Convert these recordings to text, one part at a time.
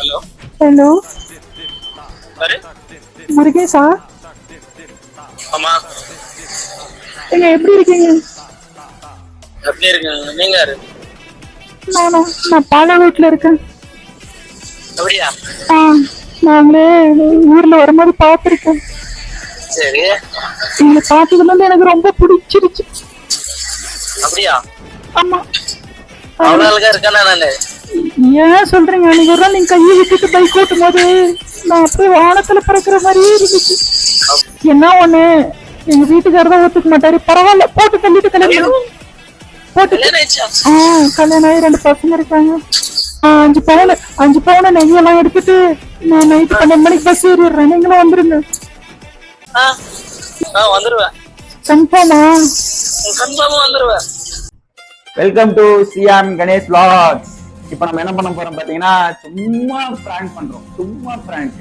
Hello hello யாரு முருகேஷா? ஆமா. நீங்க எப்படி இருக்கீங்க? எப்படி இருக்கீங்க? நீங்க யாரு? நானா நான் பாலவீட்டில் இருக்கேன். அப்படியா? ஆ நாங்களே ஊர்ல வரும்போது பார்த்துருக்கேன். சரி. நீங்க பார்த்ததுல இருந்து எனக்கு ரொம்ப பிடிச்சிருச்சு. அப்படியா? ஆமா. அவ்வளவு அழகா இருக்கானா நானு. ஏன் சொல்றீங்க? அன்னைக்கு ஒரு நாள் நீங்க கையை விட்டுட்டு பைக் ஓட்டும் போது நான் அப்படியே வானத்துல பறக்கிற மாதிரியே இருந்துச்சு. என்ன ஒண்ணு? எங்க வீட்டுக்காரர் தான் ஒத்துக்க மாட்டாரு. பரவாயில்ல போட்டு தள்ளிட்டு கல்யாணம் போட்டு ஆ கல்யாணம் ஆகி ரெண்டு பசங்க இருக்காங்க. ஆ, அஞ்சு பவுன் அஞ்சு பவுன் நெய்யெல்லாம் எடுத்துட்டு நான் நைட்டு பன்னெண்டு மணிக்கு பஸ் ஏறிடுறேன். நீங்களும் வந்துருங்க. வந்துருவேன். கன்ஃபார்மா கன்ஃபார்மா வந்துருவேன். Welcome to Shyam Ganesh vlogs. இப்போ நம்ம என்ன பண்ண போறோம் பாத்தீங்கன்னா சும்மா பிராங்க் பண்றோம். சும்மா பிராங்க்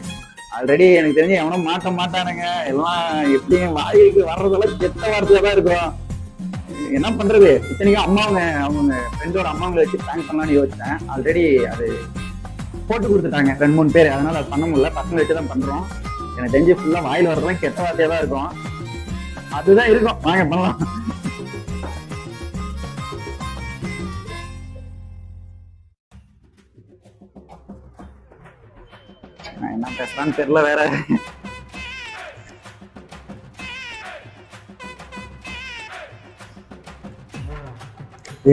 ஆல்ரெடி எனக்கு தெரிஞ்சு எவனும் மாட்ட மாட்டானுங்க. எல்லாம் எப்படியும் வாயிலுக்கு வர்றதெல்லாம் கெட்ட வார்த்தையா தான் இருக்கும். என்ன பண்றது? இத்தனைக்கும் அம்மாவங்க அவங்க ஃப்ரெண்டோட அம்மாவங்களை வச்சு பிராங்க் பண்ணலாம்னு யோசிச்சேன். ஆல்ரெடி அது போட்டு கொடுத்துட்டாங்க ரெண்டு மூணு பேர். அதனால அது பண்ண முடியல. பசங்க வச்சு தான் பண்றோம். எனக்கு தெரிஞ்சு ஃபுல்லா வாயில வர்றதெல்லாம் கெட்ட வார்த்தையா தான் இருக்கும். அதுதான் இருக்கும். வாங்க பண்ணலாம். பேசுறான்னு தெரியல வேற.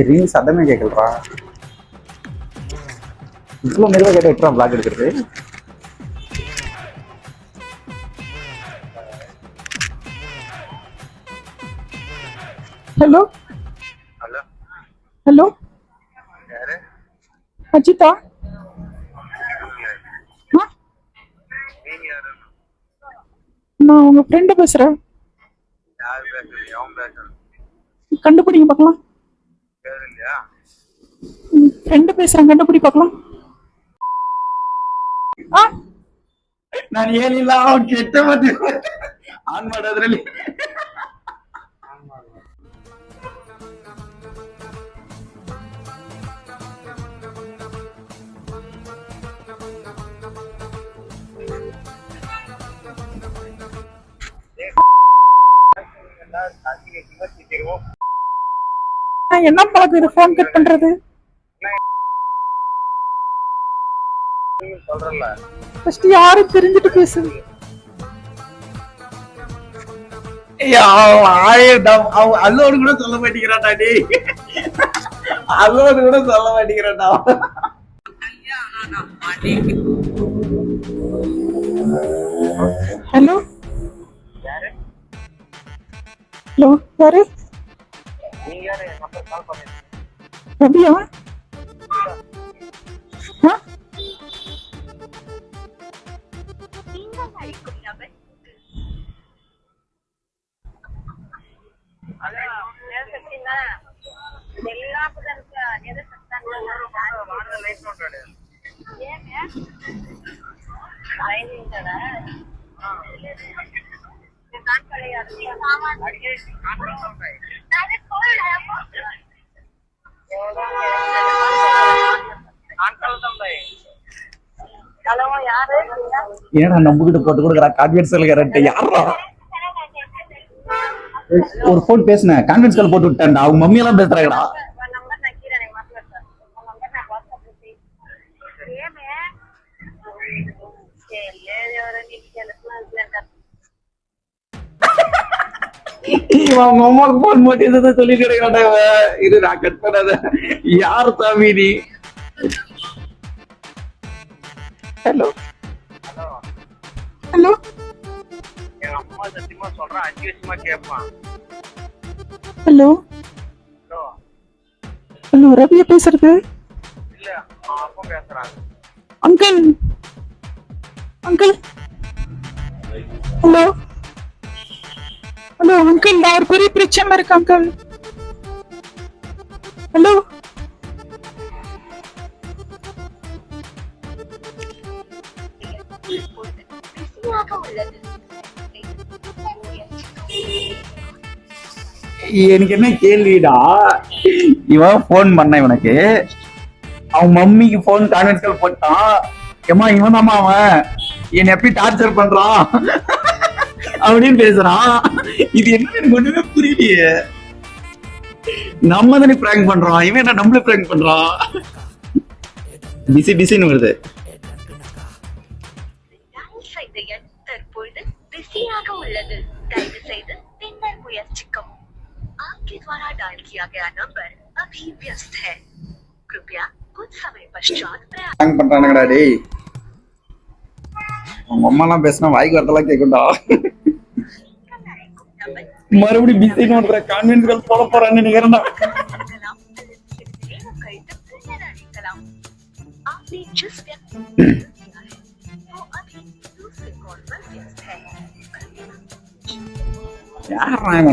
ரீல் சத்தமே கேட்கலடா இவ்வளோ மெதுவாக கேட்டு விட்டுறா பிளாக் எடுக்கிறது? ஹலோ ஹலோ ஹலோ யாரு? அஜிதா ஆ? நீங்க யாரு நான் உங்க ஃப்ரெண்டு பேசுறேன் யார் பேசுறது அவன் பேசுறது கண்டுபிடிங்க பார்க்கலாம் பேர் இல்லையா ஃப்ரெண்டு பேசுறேன் கண்டுபிடி பார்க்கலாம் ஆ ನಾನು ಏನಿಲ್ಲ ಅವ್ನು ಕೆಟ್ಟ ಮತ್ತೆ ಆನ್ ಮಾಡೋದ್ರಲ್ಲಿ என்ன பழக்கம்? இது ஃபோன் கட் பண்றது. ஃபர்ஸ்ட் யாரும் தெரிஞ்சுட்டு பேசு அதோடு கூட சொல்ல மாட்டேங்கிறான்டா டே அதோடு கூட சொல்ல மாட்டேங்கிறான்டா ஹலோ யாரு நீங்க யாரு என் நம்பர் நம்பிக்கிட்டு போட்டு கொடுக்குறா? கான்ஃபிடன்ஸ் யாரா ஒரு போன் பேசுனேன் கான்ஃபிடன்ஸ் கால் போட்டு விட்டேன்டா. அவங்க மம்மி எல்லாம் பேசுறாங்கடா உன் நம்பர் நான் கீழே எனக்கு மாத்திரம் உன் நம்பர் நான் வாட்ஸ்அப்ல செய் ஏமே சரி ஏழு ஒரு நிமிஷம் இருக்குல்ல இவன் அவங்க அம்மாவுக்கு போன் போட்டு இதை சொல்லி கிடைக்காண்டா இது நான் கட் பண்ணாத. யார் சாமி நீ? ஹலோ ஹலோ ஹலோ எங்க அம்மா சத்தியமா சொல்றேன் அஞ்சு வருஷமா கேட்பான் ஹலோ ஹலோ. ஹலோ ரபியா பேசுறது? இல்ல அப்பா பேசுறான் uncle uncle hello hello uncle நான் ஒரு பெரிய பிரச்சனை இருக்கு அங்கிள் ஹலோ? எனக்கு என்ன கேள்விடா? இவன் போன் பண்ண இவனுக்கு. அவன் மம்மிக்கு போன் கான்ஃபரன்ஸ் போட்டான். ஏமா இவன் தாமா அவன்? என்னை எப்படி டார்ச்சர் பண்றான்? அப்படின்னு பேசுறான் இது என்ன எனக்கு ஒண்ணுமே புரியலையே. நம்ம தானே பிராங்க் பண்றோம் இவன் என்ன நம்மள பிராங்க் பண்றான் பிசி பிசின்னு வருது. பண்றானுங்கடா டேய். உங்க அம்மா எல்லாம் பேசினா வாய்க்கு வரதெல்லாம் கேக்கும்டா. மறுபடியும் பிசைன் பண்ற கான்வென்ட்கள் போட போறான்னு நினைக்கிறேன்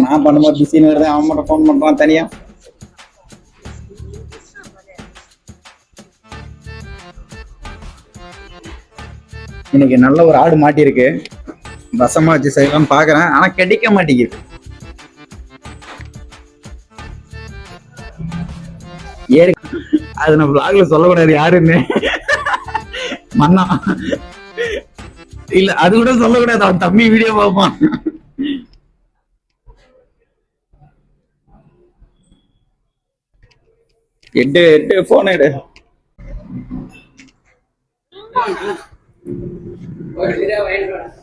நான் பண்ணும்போது பிஸின்னு வருது அவன் மட்டும் ஃபோன் தனியா. இன்னைக்கு நல்ல ஒரு ஆடு மாட்டியிருக்கு ரசமா வச்சு செய்யலாம்னு பாக்குறேன். ஆனா கிடைக்க மாட்டேங்குது. ஏறி. அது நம்ம பிளாக்ல சொல்லக்கூடாது யாருன்னு. மன்னா. இல்ல அது கூட சொல்லக்கூடாது அவன் தம்பி வீடியோ பார்ப்பான். எட்டு எட்டு போன் எடு. Hello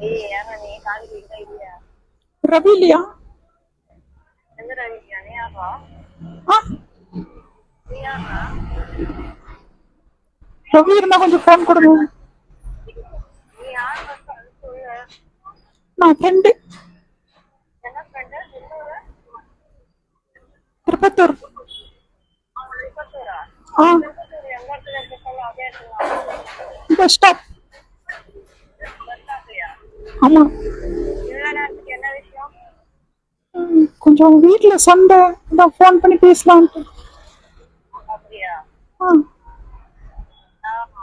நீ என்னடா ஹலோ யாரா நீ ஹலோ ஏய் யாரா நீ காலி வீடா இல்லையா ரவி எங்க ஆமா கொஞ்சம் வீட்ல சண்டை தான் ஃபோன் பண்ணி பேசலான்ட்டு அப்படியா? ஆ. ஆமா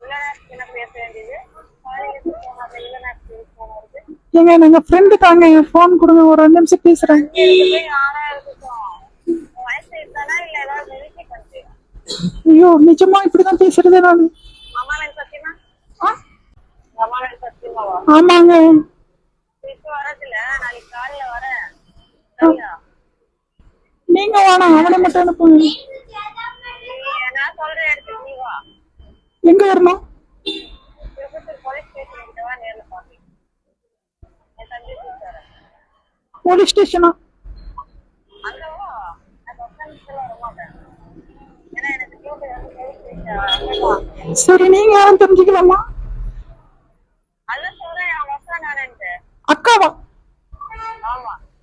இவ்வளோ நேரத்துக்கு என்ன பேச வேண்டியது காலையில் போனாங்க இவ்வளோ நேரத்துக்கு ஃபோன் வருது ஏங்க நாங்க ஃப்ரெண்டு தாங்க என் ஃபோன் கொடுங்க ஒரு ரெண்டு நிமிஷம் பேசுறேன். ஐயோ நிஜமா இப்படிதான் பேசுறது நான் அம்மா எனக்கு சத்தியமா ஆ? அம்மா எனக்கு சத்தியமாவா ஆமாங்க. நீங்க வேணாம் அவனை மட்டும் அனுப்புங்க எங்க வரணும்? போலீஸ் ஸ்டேஷன் சரி நீங்க யாரும் தெரிஞ்சுக்கலாமா அதான் சொல்றேன் என் மக்கா நானேன்ட்டு அக்காவா?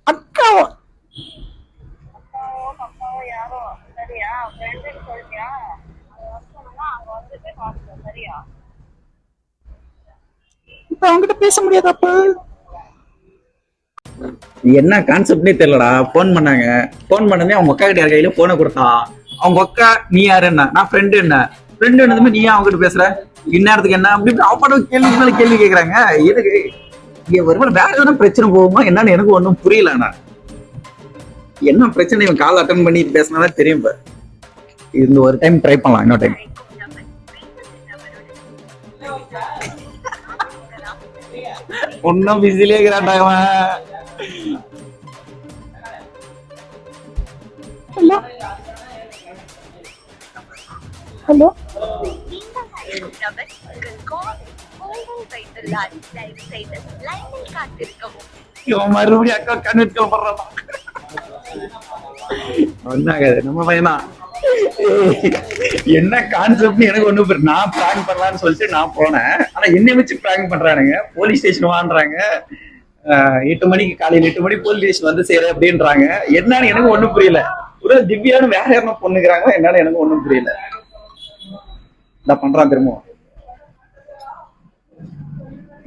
அக்காவா? இப்ப அவங்ககிட்ட பேச முடியாது அப்ப? என்ன கான்செப்ட்னே தெரியலடா. ஃபோன் பண்ணாங்க. ஃபோன் பண்ணதே அவங்க அக்கா கிட்ட கையில போனை கொடுத்தான் அவங்க அக்கா நீ யாரு என்ன? நான் ஃப்ரெண்டு என்ன? ஃப்ரெண்டு என்னதுமே நீ ஏன் அவங்க கிட்ட பேசுற? இந்நேரத்துக்கு என்ன அப்படி இப்படி அவப்பாட கேள்வி மேல கேள்வி கேக்குறாங்க. எதுக்கு? இங்க வருமான வேற எதனா பிரச்சனை போகுமா? என்னன்னு எனக்கு ஒன்றும் புரியல ஆனா. என்ன பிரச்சனை? இவன் கால் அட்டன் பண்ணி பேசினாதான் தெரியும் இப்ப இந்த ஒரு டைம் ட்ரை பண்ணலாம் இன்னொரு டைம் ஒன்னும் பிஸிலே இருக்கிறான்டா இவன். ஹலோ ஹலோ நபர் உங்கள் ஹோல்டில் வைத்துள்ளார் தயவு செய்து லைனில் காத்திருக்கவும். இவன் மறுபடியும் அக்கா கன்வெர்ட் பண்றான் ஒன்னாகாது நம்ம பையனா? என்ன கான்செப்ட் எனக்கு ஒண்ணு நான் பிராங்க் பண்ணலாம்னு சொல்லிட்டு நான் போனேன். ஆனா என்னை வச்சு பிராங்க் பண்றானுங்க. போலீஸ் ஸ்டேஷன் வாங்குறாங்க. எட்டு மணிக்கு காலையில் எட்டு மணி போலீஸ் ஸ்டேஷன் வந்து சேர அப்படின்றாங்க. என்னன்னு எனக்கு ஒண்ணும் புரியல. ஒரு திவ்யான்னு வேற யாரும் பொண்ணுக்கிறாங்க என்னன்னு எனக்கு ஒண்ணும் புரியல. நான் பண்றான் திரும்பவும்.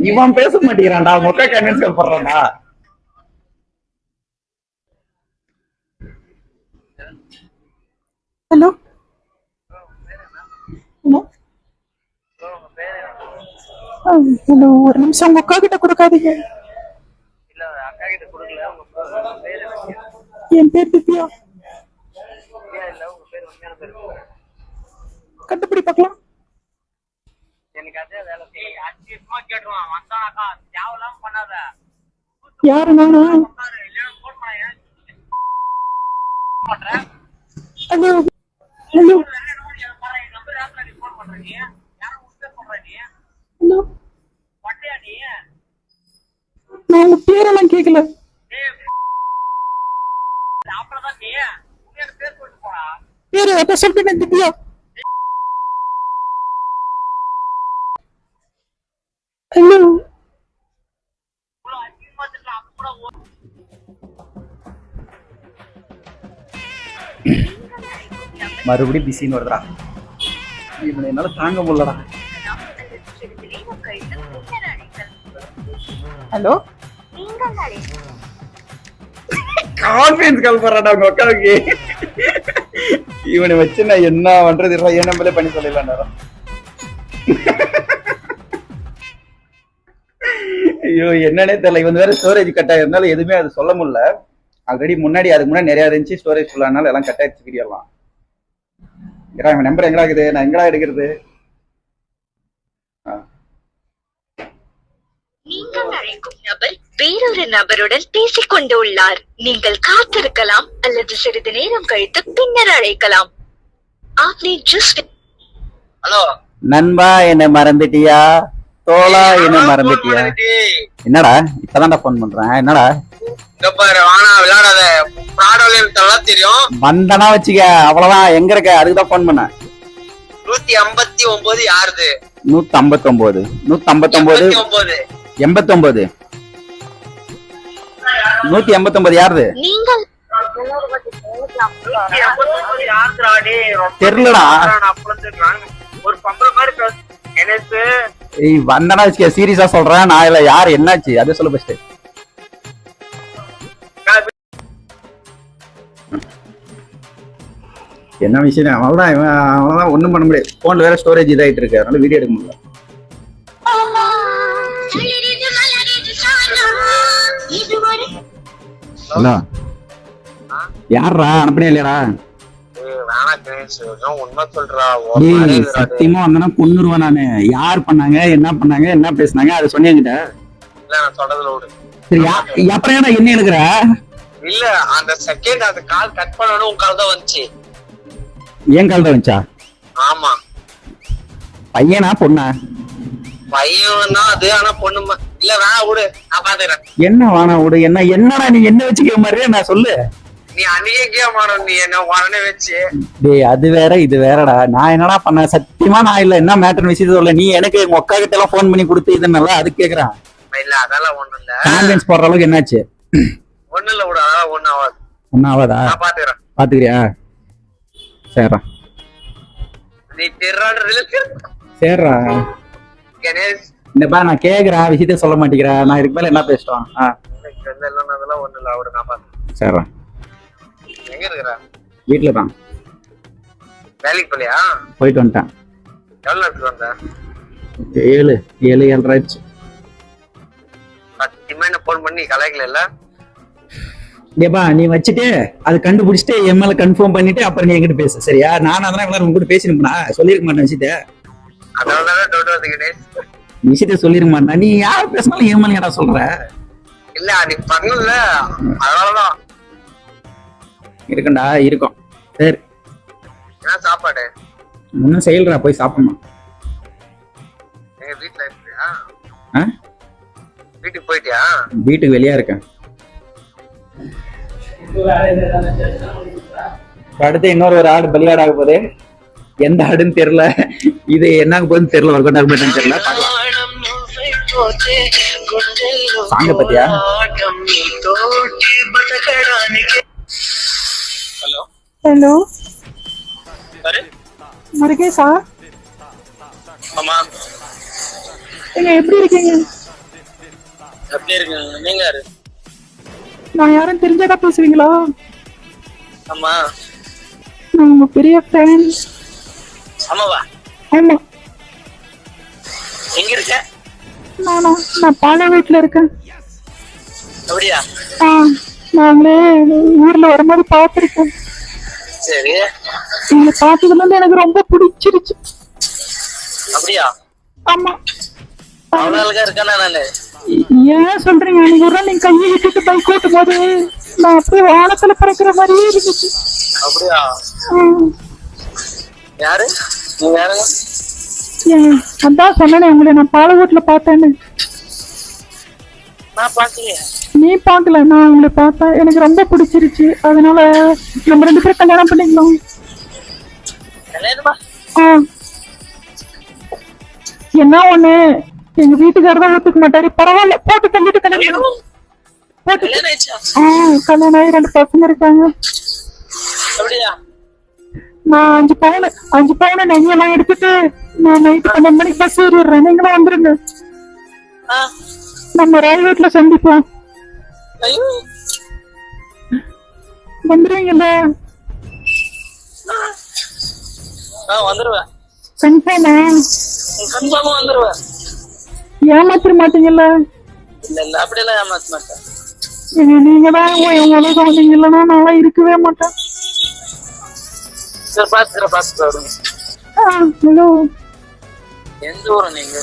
இவன் பேச மாட்டேங்கிறான்டா மொக்க கன்வின்ஸ் பண்றான்டா ஹலோ? ஹலோ? ஹலோ ஒரு நிமிஷம். உங்க அக்கா கிட்ட கொடுக்காதீங்க. என் பேர் திவ்யா. கண்டுபிடி பார்க்கலாம். வருஷமா கேட்டுருவான். வந்தானாக்கா தேவையில்லாம பண்ணாத. யாரு நானா? உட்காரு இல்லைன்னா போன் பண்ண பண்றேன் ஹலோ. ஹலோ. நம்பர் யாருக்கா நீ போன் பண்ற நீ யாரும் உண்மை சொல்ற நீ ஹலோ பட்டையா நீ நான் உங்க பேரெல்லாம் கேட்கல அப்புறம் தான் நீ உண்மையான பேர் சொல்லிட்டு போடா பேரு அதான் சொல்லிட்டேன் திவ்யா ஹலோ மறுபடியும் பிஸின்னு வருதுடா. இவனை என்னால தாங்க முடியலடா. ஹலோ கான்ஃபிடன்ஸ் கால் பண்றாடா உங்க அக்காவுக்கு. இவனை வச்சு நான் என்ன பண்றது இல்லை என் நம்பரே பண்ணி சொல்லிடலாம் என்னன்னே தெரியல. இவன் வேற ஸ்டோரேஜ் கட் ஆயிருந்தாலும் எதுவுமே அது சொல்ல முடியல. ஆல்ரெடி முன்னாடி அதுக்கு முன்னாடி நிறையா இருந்துச்சு ஸ்டோரேஜ் ஃபுல்லானால எல்லாம் கட் ஆயிடுச்சு இவன் நம்பர் எங்கடா இருக்குது? நான் எங்கடா எடுக்கிறது? நீங்கள் அழைக்கும் நபர் வேறொரு நபருடன் பேசிக் கொண்டு உள்ளார் நீங்கள் காத்திருக்கலாம் அல்லது சிறிது நேரம் கழித்து பின்னர் அழைக்கலாம். ஹலோ நண்பா என்ன மறந்துட்டியா? தோலா என்ன மறந்துட்டியா? என்னடா இப்பதான்டா ஃபோன் பண்றேன். என்னடா? தெரியும். வந்தனா வச்சுக்க அவ்வளவுதான். எங்க இருக்க? அதுக்கு தான் ஃபோன் பண்ணேன். நூத்தி ஐம்பத்தி ஒன்பது யாருது? நூத்தி ஐம்பத்தொன்பது நூத்தி ஐம்பத்தொன்பது ஒன்பது எண்பத்தொன்பது நூத்தி எண்பத்தொன்பது யாருது நீங்கள் தெரியலடா. ஒரு பம்பளை மாதிரி எனக்கு வந்தனா வச்சுக்க சீரியஸா சொல்றேன். நான் இல்ல யாரு என்னாச்சு? அதே சொல்லு ஃபர்ஸ்ட் என்ன விஷயம்? அவ்வளவுதான் இவன் அவ்வளவுதான் ஒண்ணும் பண்ண முடியாது. போன்ல வேற ஸ்டோரேஜ் இதாயிட்டு இருக்கு. அதனால வீடியோ எடுக்க முடியல. ஹலோ யாரா அனுப்பினே இல்லையாடா? சத்தியமா வந்தனா கொன்னுருவேன் நானு. யார் பண்ணாங்க என்ன பண்ணாங்க என்ன பேசுனாங்க அதை சொன்னி என்கிட்ட. சரி அப்புறம் என்ன எடுக்கிற இல்ல அந்த செகண்ட் அந்த கால் கட் பண்ணணும் உன் கால் தான் வந்துச்சு. ஏன் கால் தான் வச்சா ஆமா. பையனா பொண்ணா? பையன் தான் அது ஆனா பொண்ணு இல்ல வேணா விடு நான் பாத்துக்கிறேன். என்ன வானா விடு என்ன என்னடா நீ என்ன வச்சுக்க மாதிரி நான் சொல்லு. நீ மாறும் நீ என்ன உடனே வச்சு. டேய் அது வேற இது வேறடா. நான் என்னடா பண்ணேன்? சத்தியமா நான் இல்ல. என்ன மேட்டர் விஷயத்த சொல்ல நீ எனக்கு உங்க அக்கா கிட்ட எல்லாம் போன் பண்ணி கொடுத்து இது நல்லா அது கேக்குறான். இல்ல அதெல்லாம் ஒண்ணும் இல்ல. கான்ஃபிடன்ஸ் போடுற அளவுக்கு என்னாச்சு? ஒண்ணும் இல்ல விடு அதெல்லாம் ஒண்ணும் ஆகாது. ஒன்னும் ஆகாதா? நான் பாத்துக்கிறேன். பாத்துக்கிறியா? சரிடா நீ திருறாடுறதுல சரிடா கணேஷ். இந்த பா நான் கேக்குறேன் விஷயத்த சொல்ல மாட்டேங்கிறேன் நான் இதுக்கு மேல என்ன பேசிட்டோம் ஆ. அதெல்லாம் ஒண்ணும் இல்ல. அவரு நான் சரிடா எங்க இருக்கிற? வீட்டுல தான் வேலைக்கு போலியா? போயிட்டு வந்துட்டேன். எவ்வளவு நேரத்துக்கு வந்த? ஏழு ஏழு ஏழரை ஆச்சு. சத்தியமா என்ன போன் பண்ணி கலாய்க்கல இல்ல டேப்பா நீ வச்சுட்டு அது கண்டுபிடிச்சிட்டு என் மேல கன்ஃபார்ம் பண்ணிட்டு அப்புறம் நீ என்கிட்ட பேசு சரியா? நான் அதெல்லாம் இவ்வளவு உங்க கூட பேசிருப்பா சொல்லிருக்க மாட்டேன் விஷயத்த அதனால தானே டவுட் வந்து கணேஷ் விஷயத்த சொல்லிருக்க மாட்டேன்? நீ யார் பேசினாலும் என் மேல ஏடா சொல்ற? இல்ல நீ பண்ணல. அதனாலதான். இருக்கும்டா இருக்கும். சரி. என்ன சாப்பாடு? இன்னும் செயல்றா போய் சாப்பிடணும். வீட்டுல இருக்கியா? வீட்டுக்கு போயிட்டியா? வீட்டுக்கு வெளியா இருக்கேன். அடுத்து இன்னொரு ஒரு ஆடு பலியாடு ஆக போகுது. எந்த ஆடுன்னு தெரியல. இது என்ன ஆக போகுதுன்னு தெரியல ஒர்க் அவுட் ஆக போகுதுன்னு தெரியல. சாங்க பத்தியா? ஹலோ முருகேஷா? ஆமா. நீங்க எப்படி இருக்கீங்க? எப்படி இருக்குங்க? நீங்க யாரு? நான் யாரும் தெரிஞ்சதா பேசுவீங்களா? ஆமா. நான் உங்க பெரிய ஃபேன் ஆமாவா? ஆமா. எங்க இருக்க? நானா நான் பாலை வீட்டுல இருக்கேன். அப்படியா? ஆ நாங்களே ஊர்ல வரும்போது பார்த்துருக்கேன் சரி. நீங்க பார்த்ததுல இருந்து எனக்கு ரொம்ப பிடிச்சிருச்சு. அப்படியா? ஆமா. அவ்வளவு அழகா இருக்கானா நானு? ஏன் சொல்றீங்க? அன்னைக்கு ஒரு நாள் நீங்க கையை விட்டுட்டு பைக் ஓட்டும் போது நான் அப்படியே வானத்துல பறக்கிற மாதிரியே இருந்துச்சு. அப்படியா. யாரு? நீங்க யாருங்க அதான் சொன்னேனே உங்களை நான் பாலகோட்ல பார்த்தேன்னு. நான் பாக்கலையே நீ பார்க்கல நான் உங்களை பார்த்தேன். எனக்கு ரொம்ப பிடிச்சிருச்சு. அதனால நம்ம ரெண்டு பேரும் கல்யாணம் பண்ணிக்கலாம். என்ன ஒண்ணு? எங்க வீட்டுக்காரர் தான் ஒத்துக்க மாட்டாரு. பரவாயில்ல போட்டு தள்ளிட்டு கல்யாணம். போட்டு. கல்யாணம் ஆகி ரெண்டு பசங்க இருக்காங்க. நான் அஞ்சு பவுன் அஞ்சு பவுன் நெய்யெல்லாம் எடுத்துட்டு நான் நைட்டு பன்னெண்டு மணிக்கு பஸ் ஏறிடுறேன். நீங்களும் வந்துருங்க. நம்ம ரயில்வேட்ல சந்திப்போம். வந்துருவீங்கல்ல வந்துருவேன். கன்ஃபார்மா கன்ஃபார்மா வந்துருவேன். ஏமாத்திர மாட்டீங்கல்ல இல்ல இல்ல அப்படியெல்லாம் ஏமாத்த மாட்டேன். நீங்க தான் உலகம் நீங்க இல்லைன்னா நான் இருக்கவே மாட்டேன். சரி பாத்துக்கிறேன் ஹலோ எந்த ஊரு நீங்க?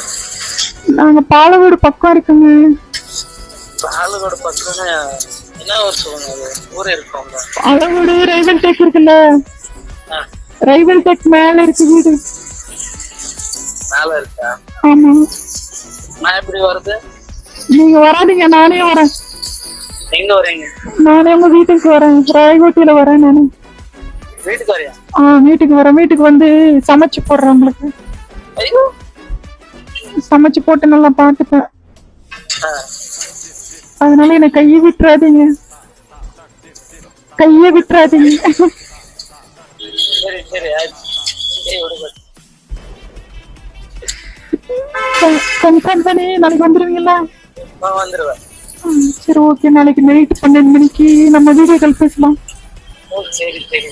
நாங்க பாலவீடு பக்கம் இருக்குங்க. பாலகோடு பக்கம்னா என்ன ஊர் சொல்லுங்க? ஊர் இருக்கோங்க பாலவீடு ரயில்வே டேக் இருக்குல்ல. ரயில்வே டேக் மேல இருக்கு வீடு. மேல இருக்கா? ஆமா. நான் எப்படி வருது நீங்க வராதீங்க நானே வரேன். எங்க வரீங்க நானே உங்க வீட்டுக்கு வரேன். ராயகோட்டியில வரேன் நானு. வீட்டுக்கு வரியா ஆ வீட்டுக்கு வரேன். வீட்டுக்கு வந்து சமைச்சு போடுறேன் உங்களுக்கு. ஐயோ. சமைச்சு போட்டு நல்லா பார்த்துப்பேன். ஆ, அதனால என்ன கையை விட்டுறாதீங்க. கையை விட்டுறாதீங்க. கன்ஃபார்ம் தானே நாளைக்கு வந்துருவீங்களா? சரி ஓகே. நாளைக்கு நைட் பன்னெண்டு மணிக்கு நம்ம வீடியோ கால் பேசலாம். சரி சரி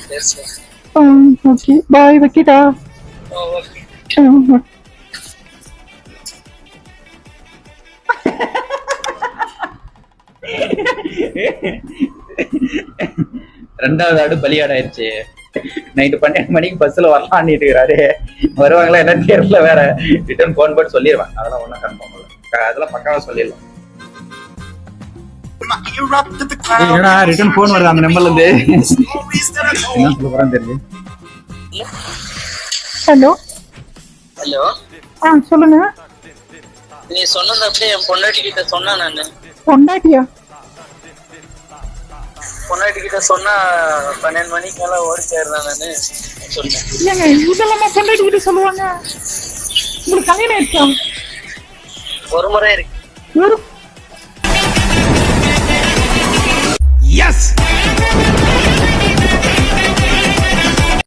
ஓகே. பாய் வைக்கிட்டா? ஓகே. ரெண்டாவது ஆடு பலியாடாயிருச்சு. நைட்டு பன்னெண்டு மணிக்கு பஸ்ல வரலான்னு இருக்கிறாரு. வருவாங்களா என்ன தெரியல வேற. ரிட்டர்ன் போன் போட்டு சொல்லிடுவேன் அதெல்லாம் ஒன்றும் கன்ஃபார்ம் இல்லை அதெல்லாம் பக்காவா சொல்லிடலாம். என்னடா ரிட்டர்ன் போன் வருது அந்த நம்பர்ல இருந்து? என்ன சொல்ல போறான்னு தெரியுது ஹலோ ஹலோ ஆ சொல்லுங்க. நீ சொன்னது அப்படியே என் பொண்டாட்டி கிட்ட சொன்னா நானு. பொண்டாட்டியா? பொண்டாட்டி கிட்ட சொன்னா பன்னெண்டு மணிக்கு மேல ஓடி போயிருந்தேன் நானு. சொன்னேன் இல்லைங்க இதெல்லாம் பொண்டாட்டி கிட்ட சொல்லுவாங்க? உங்களுக்கு கல்யாணம் ஆயிடுச்சா? ஒரு முறை இருக்கு. ஒரு Yes!